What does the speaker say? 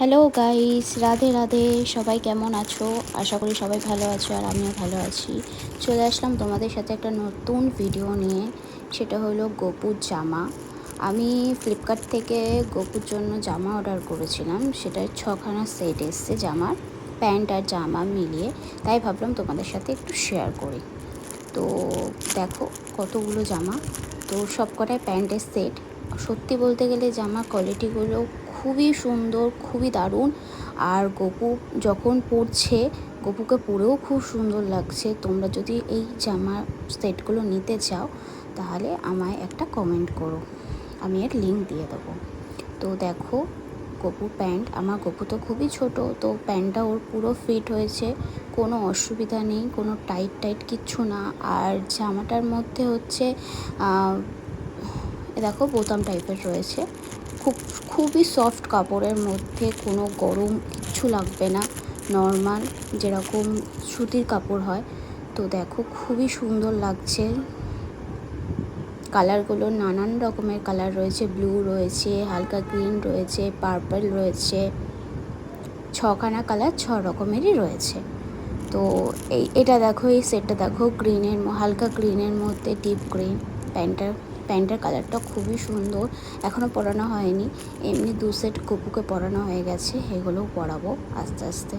Hello guys Radhe Radhe. সবাই কেমন আছো? আশা করি সবাই ভালো আছো আর আমিও ভালো আছি। চলে আসলাম তোমাদের সাথে একটা নতুন ভিডিও নিয়ে। সেটা হলো গোপুর জামা। আমি ফ্লিপকার্ট থেকে গোপুর জন্য জামা অর্ডার করেছিলাম। সেটা ছখানা সেট এসছে জামার। প্যান্ট আর জামা মিলিয়ে। তাই ভাবলাম তোমাদের সাথে একটু শেয়ার করি। তো দেখো, কতগুলো জামা। তো সব কটায় প্যান্টের সেট সত্যি বলতে গেলে জামা কোয়ালিটিগুলো খুবই সুন্দর, খুবই দারুণ। আর গপু যখন পরছে গপুকে পরেও খুব সুন্দর লাগছে। তোমরা যদি এই জামার সেটগুলো নিতে চাও, তাহলে আমায় একটা কমেন্ট করো। আমি এর লিঙ্ক দিয়ে দেবো। তো দেখো, গপু প্যান্ট আমার গপু তো খুবই ছোট, তো প্যান্টটা ওর পুরো ফিট হয়েছে। কোনো অসুবিধা নেই, কোনো টাইট টাইট কিচ্ছু না। আর জামাটার মধ্যে হচ্ছে দেখো বোতাম টাইপের রয়েছে। খুব, খুবই সফট কাপড়ের মধ্যে কোনো গরম কিচ্ছু লাগবে না। নর্মাল যেরকম সুতির কাপড় হয়। তো দেখো খুবই সুন্দর লাগছে। কালারগুলো নানান রকমের কালার রয়েছে। ব্লু রয়েছে, হালকা গ্রিন রয়েছে পার্পল রয়েছে। ছখানা কালার ছ রকমেরই রয়েছে। তো এই, এটা দেখো, এই সেটটা দেখো গ্রিনের হালকা গ্রিনের মধ্যে ডিপ গ্রিন প্যান্টার। প্যান্টের কালারটা খুবই সুন্দর এখনও পরানো হয়নি। এমনি দু সেট কপুকে পরানো হয়ে গেছে, এগুলোও পরাবো আস্তে আস্তে।